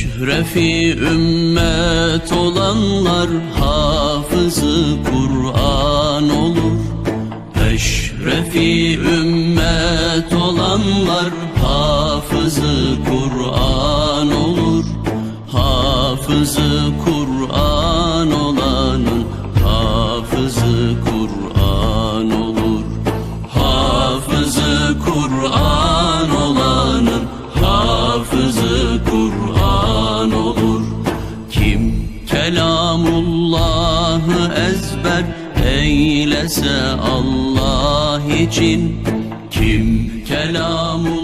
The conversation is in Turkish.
Eşrefi ümmet olanlar hafızı Kur'an olur. Eşrefi ümmet olanlar hafızı Kur'an olur. Hafızı Kur'an olanın hafızı Kur'an olur. Hafızı Kur'an olanın hafızı Kur'an Kelamullahı ezber eylese Allah için. Kim kelamullah